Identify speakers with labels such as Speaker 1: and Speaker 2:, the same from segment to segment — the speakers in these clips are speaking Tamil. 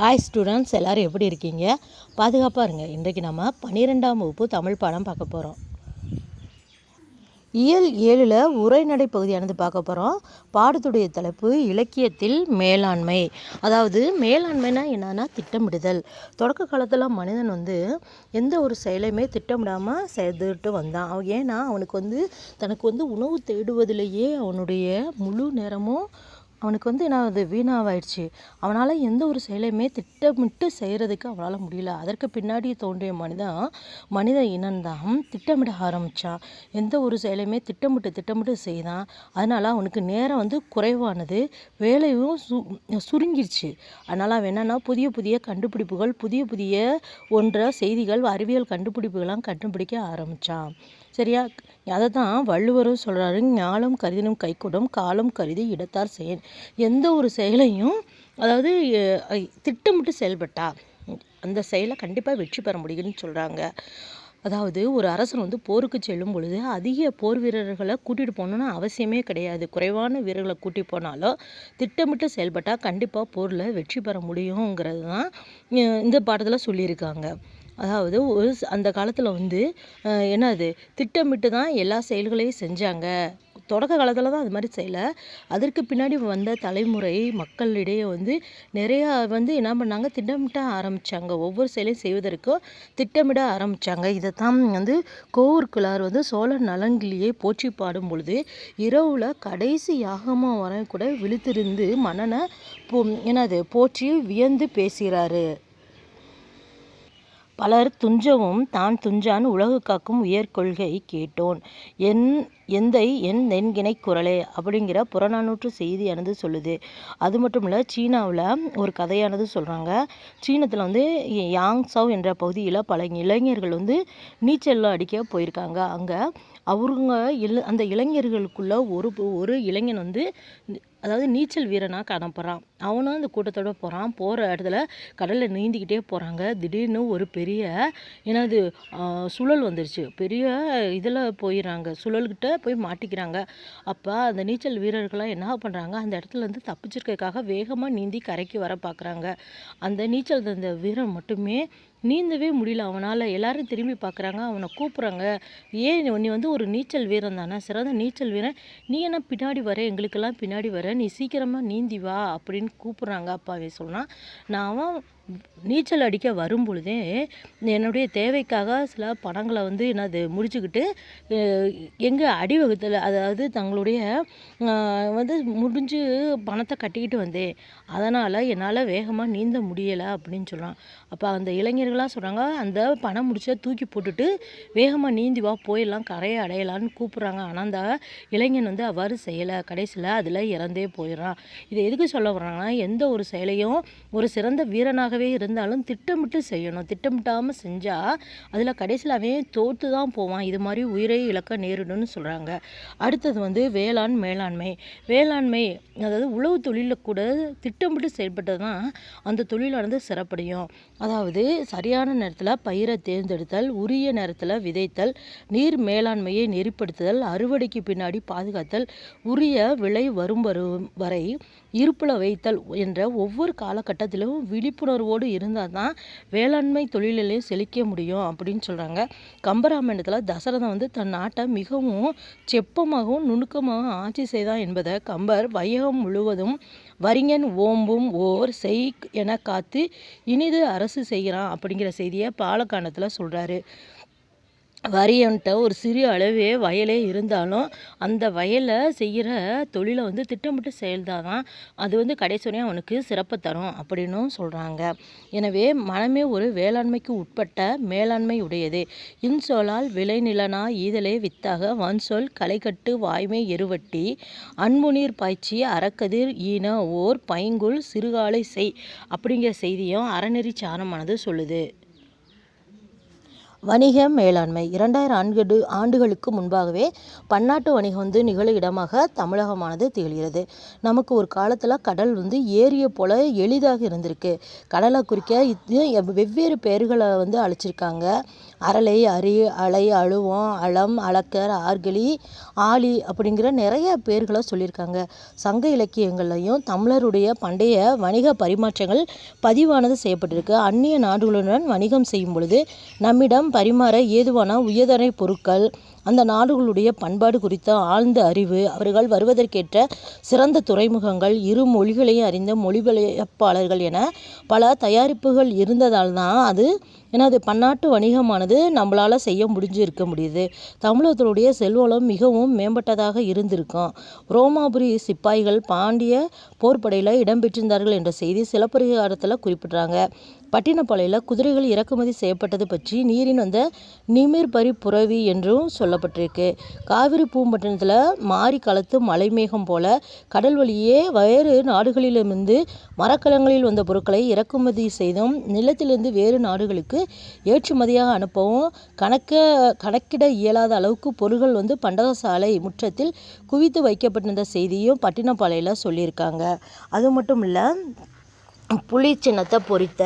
Speaker 1: ஹாய் ஸ்டூடெண்ட்ஸ் எல்லோரும் எப்படி இருக்கீங்க? பாதுகாப்பாக இருங்க. இன்றைக்கு நம்ம பன்னிரெண்டாம் வகுப்பு தமிழ் பாடம் பார்க்க போகிறோம் இயல் ஏழில் உரைநடை பகுதியானது பார்க்க போகிறோம் பாடத்துடைய தலைப்பு இலக்கியத்தில் மேலாண்மை. அதாவது மேலாண்மைனா என்னன்னா திட்டமிடுதல். தொடக்க காலத்தில் மனிதன் வந்து எந்த ஒரு செயலையுமே திட்டமிடாமல் செய்துட்டு வந்தான். அவன் ஏன்னா அவனுக்கு வந்து தனக்கு வந்து உணவு தேடுவதிலேயே அவனுடைய முழு நேரமும் அவனுக்கு வந்து என்ன அது வீணாவாயிடுச்சு. அவனால் எந்த ஒரு செயலையுமே திட்டமிட்டு செய்கிறதுக்கு அவனால் முடியல. அதற்கு பின்னாடி தோன்றிய மனிதன் மனித இனம்தான் திட்டமிட ஆரம்பித்தான் எந்த ஒரு செயலையுமே திட்டமிட்டு திட்டமிட்டு செய்தான். அதனால் அவனுக்கு நேரம் வந்து குறைவானது. வேலையும் சு சுருங்கிடுச்சு அதனால் அவன் என்னென்னா புதிய புதிய கண்டுபிடிப்புகள் புதிய புதிய ஒன்றை செய்திகள் அறிவியல் கண்டுபிடிப்புகள்லாம் கண்டுபிடிக்க ஆரம்பித்தான் சரியா? அதை தான் வள்ளுவரும் சொல்கிறாரு ஞானம் கருதினும் கைக்கூடும் காலம் கருதி இடத்தார் செயல் எந்த ஒரு செயலையும் அதாவது திட்டமிட்டு செயல்பட்டா அந்த செயலை கண்டிப்பாக வெற்றி பெற முடியும்னு சொல்கிறாங்க அதாவது ஒரு அரசன் வந்து போருக்கு செல்லும் பொழுது அதிக போர் வீரர்களை கூட்டிகிட்டு போகணுன்னு அவசியமே கிடையாது. குறைவான வீரர்களை கூட்டி போனாலும் திட்டமிட்டு செயல்பட்டால் கண்டிப்பாக போரில் வெற்றி பெற முடியுங்கிறது தான் இந்த பாடத்தில் சொல்லியிருக்காங்க. அதாவது ஒரு அந்த காலத்தில் வந்து என்னது திட்டமிட்டு தான் எல்லா செயல்களையும் செஞ்சாங்க. தொடக்க காலத்தில் தான் அது மாதிரி செய்யலை. அதற்கு பின்னாடி வந்த தலைமுறை மக்களிடையே வந்து நிறையா வந்து என்ன பண்ணாங்க திட்டமிட்ட ஆரம்பித்தாங்க ஒவ்வொரு செயலையும் செய்வதற்கும் திட்டமிட ஆரம்பித்தாங்க இதை தான் வந்து கோவூர் வந்து சோழ நலங்கிலியை போற்றி பாடும் பொழுது இரவில் கடைசி யாகமாக வர கூட விழுத்திருந்து மன்னனை என்னது போற்றி வியந்து பேசுகிறாரு. பலர் துஞ்சவும் தான் துஞ்சான் உலகு காக்கும் உயர்கொள்கை கேட்டோன். என் எந்தை என் நென்கிணை குரலே அப்படிங்கிற புறநானூற்று செய்தியானது சொல்லுது. அது மட்டும் இல்லை சீனாவில் ஒரு கதையானது சொல்கிறாங்க சீனத்தில் வந்து யாங் சவ் என்ற பகுதியில் பல இளைஞர்கள் வந்து நீச்சல்லாம் அடிக்க போயிருக்காங்க. அங்கே அவங்க இள அந்த இளைஞர்களுக்குள்ள ஒரு ஒரு இளைஞன் வந்து அதாவது நீச்சல் வீரனாக காணப்படுறான் அவனும் அந்த கூட்டத்தோடு போகிறான் போகிற இடத்துல கடலில் நீந்திக்கிட்டே போகிறாங்க திடீர்னு ஒரு பெரிய என்னது சுழல் வந்துருச்சு. பெரிய இதில் போயிடுறாங்க சுழல்கிட்ட போய் மாட்டிக்கிறாங்க. அப்போ அந்த நீச்சல் வீரர்கள்லாம் என்ன பண்ணுறாங்க அந்த இடத்துலேருந்து தப்பிச்சிருக்கக்காக வேகமாக நீந்தி கரைக்கு வர பார்க்குறாங்க அந்த நீச்சல் அந்த வீரன் மட்டுமே நீந்தவே முடியல. அவனால் எல்லாரும் திரும்பி பார்க்குறாங்க அவனை கூப்பிட்றாங்க ஏன் நீ வந்து ஒரு நீச்சல் வீரன் தானே? சிறந்த நீச்சல் வீரன். நீ என்ன பின்னாடி வர? எங்களுக்கெல்லாம் பின்னாடி வர. நீ சீக்கிரமாக நீந்தி வா அப்படின்னு கூப்பிட்றாங்க அப்பாவே. சொன்னால் நான் அவன் நீச்சல் அடிக்க வரும் பொழுதே என்னுடைய தேவைக்காக சில பணங்களை வந்து என்னது முடிச்சுக்கிட்டு எங்கள் அடிவகத்தில் அதாவது தங்களுடைய வந்து முடிஞ்சு பணத்தை கட்டிக்கிட்டு வந்தேன். அதனால் என்னால் வேகமாக நீந்த முடியலை அப்படின்னு சொல்கிறான் அப்போ அந்த இளைஞர்களாக சொல்கிறாங்க அந்த பணம் முடிச்ச தூக்கி போட்டுட்டு வேகமாக நீந்தி வா போயிடலாம் கரையை அடையலான்னு கூப்பிட்றாங்க. ஆனால் அந்த இளைஞன் வந்து அவ்வாறு செய்யலை. கடைசியில் அதில் இறந்தே போயிடுறான். இதை எதுக்கு சொல்ல வர்றாங்கன்னா எந்த ஒரு செயலையும் ஒரு சிறந்த வீரனாக நன்றாகவே இருந்தாலும் திட்டமிட்டு செய்யணும். திட்டமிட்டாமல் செஞ்சால் அதில் கடைசியில் அவன் தோற்று தான் போவான். இது மாதிரி உயிரை இழக்க நேரிடும்னு சொல்கிறாங்க அடுத்தது வந்து வேளாண் மேலாண்மை. வேளாண்மை அதாவது உழவு தொழிலில் கூட திட்டமிட்டு செயல்பட்டது தான் அந்த தொழிலானது சிறப்படையும். அதாவது சரியான நேரத்தில் பயிரை தேர்ந்தெடுத்தல் உரிய நேரத்தில் விதைத்தல் நீர் மேலாண்மையை நெறிப்படுத்துதல் அறுவடைக்கு பின்னாடி பாதுகாத்தல் உரிய விலை வரும் வரும் வரை இருப்பில் வைத்தல் என்ற ஒவ்வொரு காலகட்டத்திலும் விழிப்புணர்வோடு இருந்தால் தான் வேளாண்மை தொழிலிலையும் செழிக்க முடியும் அப்படின்னு சொல்கிறாங்க கம்பராமாயணத்தில் தசரதன் வந்து தன் நாட்டை மிகவும் செப்பமாகவும் நுணுக்கமாகவும் ஆட்சி செய்தான் என்பதை கம்பர் வையகம் முழுவதும் வரிங்கன் ஓம்பும் ஓர் செய் என காத்து இனிது அரசு செய்கிறான் அப்படிங்கிற செய்தியை பாலக்காண்டத்தில் சொல்கிறாரு வரியன்ட்ட ஒரு சிறிய அளவே வயலே இருந்தாலும் அந்த வயலை செய்கிற தொழிலை வந்து திட்டமிட்டு செயல்தான். தான் அது வந்து கடைசி வரையும் அவனுக்கு சிறப்பு தரும் அப்படின்னும் சொல்கிறாங்க எனவே மனமே ஒரு வேளாண்மைக்கு உட்பட்ட மேலாண்மை உடையது. இன்சொலால் விளைநிலனா ஈதலே வித்தாக வன்சொல் களைகட்டு வாய்மை எருவட்டி அன்புநீர் பாய்ச்சி அறக்கதிர் ஈன ஓர் பைங்குள் சிறுகாலை செய் அப்படிங்கிற செய்தியும் அறநெறி சாரமானது சொல்லுது. வணிக மேலாண்மை. இரண்டாயிரம் ஆண்டு ஆண்டுகளுக்கு முன்பாகவே பன்னாட்டு வணிகம் வந்து நிகழ இடமாக தமிழகமானது திகழ்கிறது. நமக்கு ஒரு காலத்தில் கடல் வந்து ஏரியை போல் எளிதாக இருந்திருக்கு. கடலை குறிக்க இது வெவ்வேறு பெயர்களை வந்து அழைச்சிருக்காங்க. அரளை அரி அலை அழுவம் அலம் அளக்கர் ஆர்கலி ஆலி அப்படிங்கிற நிறைய பேர்களை சொல்லியிருக்காங்க. சங்க இலக்கியங்கள்லையும் தமிழருடைய பண்டைய வணிக பரிமாற்றங்கள் பதிவானது செய்யப்பட்டிருக்கு. அந்நிய நாடுகளுடன் வணிகம் செய்யும் பொழுது நம்மிடம் பரிமாற ஏதுவான உயர்தரை பொருட்கள் அந்த நாடுகளுடைய பண்பாடு குறித்த ஆழ்ந்த அறிவு அவர்கள் வருவதற்கேற்ற சிறந்த துறைமுகங்கள் இரு மொழிகளையும் அறிந்த மொழிபெயர்ப்பாளர்கள் என பல தயாரிப்புகள் இருந்ததால் தான் அது எனது பன்னாட்டு வணிகமானது நம்மளால் செய்ய முடிஞ்சு இருக்க முடியுது. தமிழகத்தினுடைய செல்வளம் மிகவும் மேம்பட்டதாக இருந்திருக்கும். ரோமாபுரி சிப்பாய்கள் பாண்டிய போர்ப்படையில் இடம்பெற்றிருந்தார்கள் என்ற செய்தி சிலப்பதிகாரத்தில் குறிப்பிட்றாங்க. பட்டினப்பாளையில் குதிரைகள் இறக்குமதி செய்யப்பட்டது பற்றி நீரின் வந்த நிமிர்பரி புறவி என்றும் சொல்லப்பட்டிருக்கு. காவிரி பூம்பட்டினத்தில் மாறி காலத்து மலைமேகம் போல கடல் வழியே வேறு நாடுகளிலிருந்து மரக்கலங்களில் வந்த பொருட்களை இறக்குமதி செய்தும் நிலத்திலிருந்து வேறு நாடுகளுக்கு ஏற்றுமதியாக அனுப்பவும் கணக்க கணக்கிட இயலாத அளவுக்கு பொருட்கள் வந்து பண்டகசாலை முற்றத்தில் குவித்து வைக்கப்பட்டிருந்த செய்தியும் பட்டினப்பாளையில் சொல்லியிருக்காங்க. அது மட்டும் இல்லை புலி சின்னத்தை பொறித்த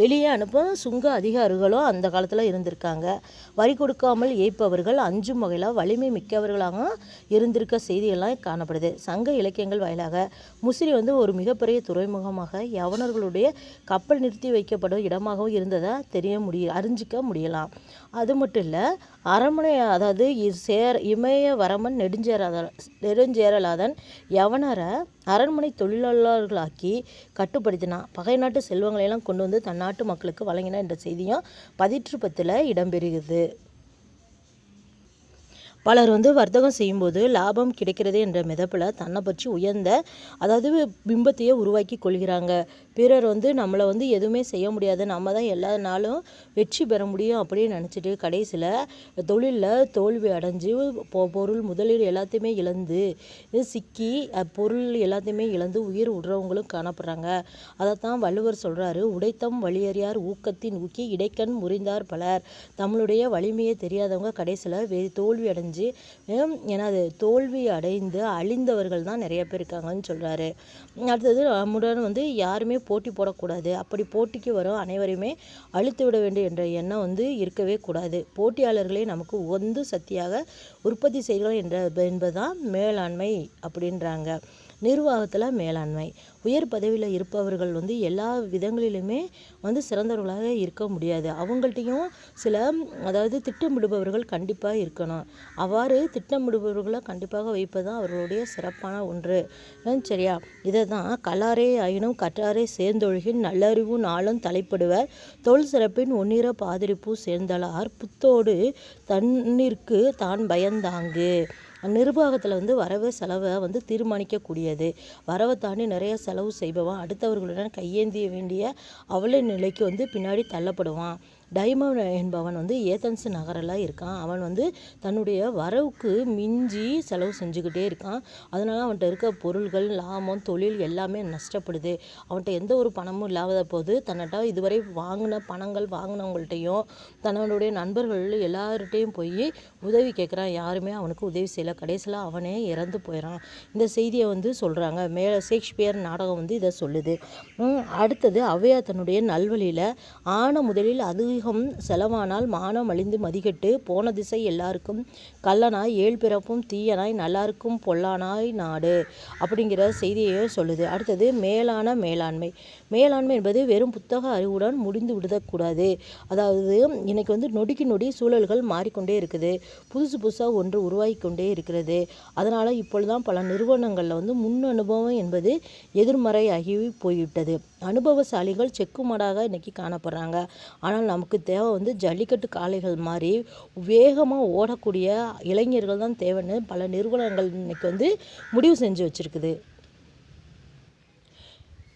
Speaker 1: வெளியே அனுப்பும் சுங்க அதிகாரிகளும் அந்த காலத்தில் இருந்திருக்காங்க. வரி கொடுக்காமல் ஏய்ப்பவர்கள் அஞ்சும் வகையில் வலிமை மிக்கவர்களாக இருந்திருக்க செய்தியெல்லாம் காணப்படுது. சங்க இலக்கியங்கள் வாயிலாக முசிறி வந்து ஒரு மிகப்பெரிய துறைமுகமாக யவனர்களுடைய கப்பல் நிறுத்தி வைக்கப்படும் இடமாகவும் இருந்ததாக தெரிய முடிய அறிஞ்சிக்க முடியலாம். அது மட்டும் இல்லை அரண்மனை அதாவது சேர் இமயவரமன் நெடுஞ்சேராதன் நெடுஞ்சேரலாதன் யவனரை அரண்மனை தொழிலாளர்களாக்கி கட்டுப்படுத்தினான். பகை நாட்டு செல்வங்களையெல்லாம் கொண்டு வந்து தன் நாட்டு மக்களுக்கு வழங்கினான் என்ற செய்தியும் பதிற்றுப்பத்தில் இடம்பெறுகிறது. பலர் வந்து வர்த்தகம் செய்யும்போது லாபம் கிடைக்கிறது என்ற மிதப்பில் தன்னை பற்றி உயர்ந்த அதாவது பிம்பத்தையே உருவாக்கி கொள்கிறாங்க. பிறர் வந்து நம்மளை வந்து எதுவுமே செய்ய முடியாது. நம்ம தான் எல்லா நாளும் வெற்றி பெற முடியும் அப்படின்னு நினச்சிட்டு கடைசியில் தொழிலில் தோல்வி அடைஞ்சு பொ பொருள் முதலீடு எல்லாத்தையுமே இழந்து சிக்கி பொருள் எல்லாத்தையுமே இழந்து உயிர் விடுறவங்களும் காணப்படுறாங்க. அதைத்தான் வள்ளுவர் சொல்கிறாரு உடைத்தம் வழியறியார் ஊக்கத்தின் ஊக்கி இடைக்கண் முறிந்தார் பலர். நம்மளுடைய வலிமையை தெரியாதவங்க கடைசியில் வே தோல்வி அடைஞ்சு அடைஞ்சு ஏன்னா அது தோல்வி அடைந்து அழிந்தவர்கள் தான் நிறைய பேர் இருக்காங்கன்னு சொல்கிறாரு அடுத்தது நம்முடன் வந்து யாருமே போட்டி போடக்கூடாது. அப்படி போட்டிக்கு வரும் அனைவரையுமே அழுத்து விட வேண்டும் என்ற எண்ணம் வந்து இருக்கவே கூடாது. போட்டியாளர்களே நமக்கு உகந்து சக்தியாக உற்பத்தி செய்கிறோம் என்ற என்பதுதான் மேலாண்மை அப்படின்றாங்க. நிர்வாகத்தில் மேலாண்மை. உயர் பதவியில் இருப்பவர்கள் வந்து எல்லா விதங்களிலுமே வந்து சிறந்தவர்களாக இருக்க முடியாது. அவங்கள்ட்டையும் சில அதாவது திட்டமிடுபவர்கள் கண்டிப்பாக இருக்கணும். அவ்வாறு திட்டமிடுபவர்களை கண்டிப்பாக வைப்பது தான் அவர்களுடைய சிறப்பான ஒன்று. சரியா? இதை தான் கலாரே ஆயினும் கற்றாரே சேர்ந்தொழுகின் நல்லறிவு நாளும் தலைப்படுவர். தொல் சிறப்பின் ஒன்னிற பாதிரிப்பு சேர்ந்தலார். புத்தோடு தன்னிற்கு தான் பயந்தாங்கு. நிர்வாகத்தில் வந்து வரவு செலவை வந்து தீர்மானிக்கக்கூடியது. வரவை தாண்டி நிறைய செலவு செய்பவன் அடுத்தவர்களுடன் கையேந்திய வேண்டிய அவல நிலைக்கு வந்து பின்னாடி தள்ளப்படுவான். டைமண்ட் என்பவன் வந்து ஏதன்ஸ் நகரில் இருக்கான். அவன் வந்து தன்னுடைய வரவுக்கு மிஞ்சி செலவு செஞ்சுக்கிட்டே இருக்கான். அதனால் அவன்கிட்ட இருக்க பொருள்கள் லாபம் தொழில் எல்லாமே நஷ்டப்படுது. அவன்கிட்ட எந்த ஒரு பணமும் இல்லாத போது தன்னிட்ட இதுவரை வாங்கின பணங்கள் வாங்கினவங்கள்ட்டையும் தன்னுடைய நண்பர்கள் எல்லார்கிட்டையும் போய் உதவி கேட்குறான். யாருமே அவனுக்கு உதவி செய்யலை. கடைசியில் அவனே இறந்து போயிடறான் இந்த செய்தியை வந்து சொல்கிறாங்க மேலே ஷேக்ஸ்பியர் நாடகம் வந்து இதை சொல்லுது. அடுத்தது அவையா தன்னுடைய நல்வழியில் ஆன முதலில் அது அதிகம் செலவானால் மானம் அழிந்து மதிகெட்டு போன திசை எல்லாருக்கும். கள்ளனாய் ஏழ் பிறப்பும் தீயனாய் நல்லாருக்கும் பொல்லானாய் நாடு அப்படிங்கிற செய்தியை சொல்லுது. அடுத்தது மேலான மேலாண்மை. மேலாண்மை என்பது வெறும் புத்தக அறிவுடன் முடிந்து விடக்கூடாது. அதாவது இன்னைக்கு வந்து நொடிக்கு நொடி சூழல்கள் மாறிக்கொண்டே இருக்குது. புதுசு புதுசாக ஒன்று உருவாகி கொண்டே இருக்கிறது. அதனால் இப்பொழுதுதான் பல நிறுவனங்களில் வந்து முன் அனுபவம் என்பது எதிர்மறையாகி போய்விட்டது. அனுபவசாலிகள் செக்குமாடாக இன்னைக்கு காணப்படுறாங்க. ஆனால் நமக்கு நமக்கு தேவை வந்து ஜல்லிக்கட்டு காளைகள் மாதிரி வேகமாக ஓடக்கூடிய இளைஞர்கள் தான் தேவைன்னு பல நிறுவனங்கள் இன்றைக்கி வந்து முடிவு செஞ்சு வச்சுருக்குது.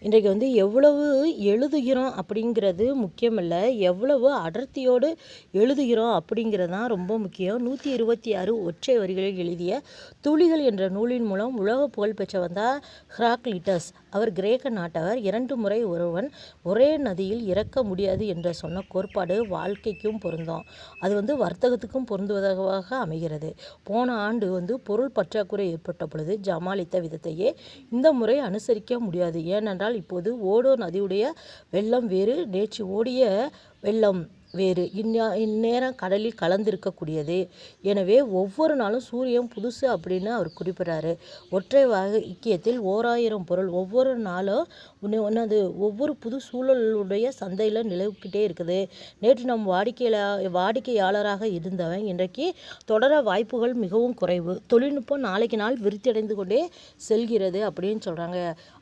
Speaker 1: இன்றைக்கு வந்து எவ்வளவு எழுதுகிறோம் அப்படிங்கிறது முக்கியமல்ல. எவ்வளவு அடர்த்தியோடு எழுதுகிறோம் அப்படிங்கிறது தான் ரொம்ப முக்கியம். நூற்றி இருபத்தி ஆறு ஒற்றை வரிகளில் எழுதிய துளிகள் என்ற நூலின் மூலம் உலக புகழ்பெற்ற வந்தால் ஹிராக்லிட்டஸ். அவர் கிரேக்க நாட்டவர் இரண்டு முறை ஒருவன் ஒரே நதியில் இறக்க முடியாது என்ற சொன்ன கோட்பாடு வாழ்க்கைக்கும் பொருந்தும். அது வந்து வர்த்தகத்துக்கும் பொருந்துவதாக அமைகிறது. போன ஆண்டு வந்து பொருள் பற்றாக்குறை ஏற்பட்ட பொழுது ஜமாளித்த விதத்தையே இந்த முறை அனுசரிக்க முடியாது. ஏனென்றால் இப்போது ஓடோ நதியுடைய வெள்ளம் வேறு நேற்று ஓடிய வெள்ளம் வேறு. இந்நா இந்நேரம் கடலில் கலந்திருக்கக்கூடியது. எனவே ஒவ்வொரு நாளும் சூரியன் புதுசு அப்படின்னு அவர் குறிப்பிட்றாரு. ஒற்றை வாக்கியத்தில் ஓராயிரம் பொருள் ஒவ்வொரு நாளும் ஒன்று ஒன்றது ஒவ்வொரு புது சூழலுடைய சந்தையில் நிலவுக்கிட்டே இருக்குது. நேற்று நம் வாடிக்கையா வாடிக்கையாளராக இருந்தவன் இன்றைக்கு தொடர வாய்ப்புகள் மிகவும் குறைவு. தொழில்நுட்பம் நாளைக்கு நாள் விருத்தியடைந்து கொண்டே செல்கிறது அப்படின்னு சொல்கிறாங்க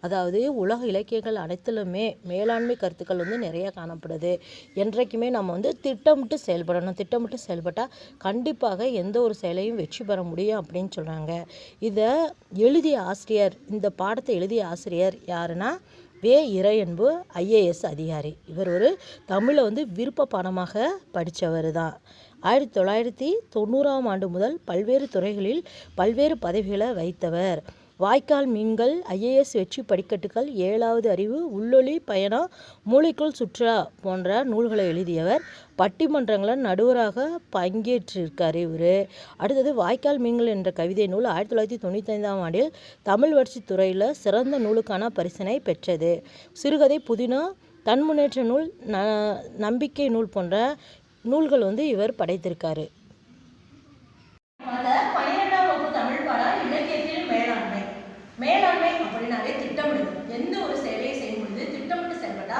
Speaker 1: அதாவது உலக இலக்கியங்கள் அனைத்திலுமே மேலாண்மை கருத்துக்கள் வந்து நிறைய காணப்படுது. என்றைக்குமே நம்ம வந்து திட்டமிட்டு செயல்படணும். திட்டமிட்டு செயல்பட்டால் கண்டிப்பாக எந்த ஒரு செயலையும் வெற்றி பெற முடியும் அப்படின்னு சொல்கிறாங்க இதை எழுதிய ஆசிரியர் இந்த பாடத்தை எழுதிய ஆசிரியர் யாருன்னா வே இறையன்பு ஐஏஎஸ் அதிகாரி. இவர் ஒரு தமிழை வந்து விருப்ப பாடமாக படித்தவர் தான். ஆயிரத்தி தொள்ளாயிரத்தி தொண்ணூறாம் ஆண்டு முதல் பல்வேறு துறைகளில் பல்வேறு பதவிகளை வைத்தவர் வாய்க்கால் மீன்கள் ஐஏஎஸ் வெற்றி படிக்கட்டுகள் ஏழாவது அறிவு உள்ளொளி பயணம் மூளைக்குள் சுற்றுலா போன்ற நூல்களை எழுதியவர். பட்டிமன்றங்களில் நடுவராக பங்கேற்றிருக்கார் இவர். அடுத்தது வாய்க்கால் மீன்கள் என்ற கவிதை நூல் ஆயிரத்தி தொள்ளாயிரத்தி தொண்ணூற்றி ஐந்தாம் ஆண்டில் தமிழ் வளர்ச்சி துறையில் சிறந்த நூலுக்கான பரிசினை பெற்றது. சிறுகதை புதினா தன் முன்னேற்ற நூல் ந நம்பிக்கை நூல் போன்ற நூல்கள் வந்து இவர் படைத்திருக்காரு
Speaker 2: அந்த பன்னிரெண்டாம் வகுப்பு தமிழ் பாடம் இலக்கியத்தில் மேலாண்மை மேலாண்மை அப்படின்னாலே திட்டமிடுது எந்த ஒரு செயலையும் செய்யும் பொழுது திட்டமிட்டு செயல்பட்டா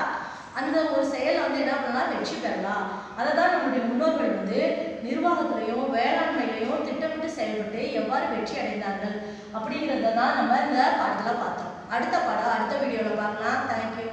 Speaker 2: அந்த ஒரு செயல் வந்து என்ன பண்ணலாம்? வெற்றி பெறலாம். அதை தான் நம்முடைய முன்னோர்கள் வந்து நிர்வாகத்திலையும் வேளாண்மையிலையும் திட்டமிட்டு செயல்பட்டு எவ்வாறு வெற்றி அடைந்தார்கள் அப்படிங்கிறத தான் நம்ம இந்த பாடத்தில் பார்த்தோம். அடுத்த பாடம் அடுத்த வீடியோவில் பார்க்கலாம். தேங்க்யூ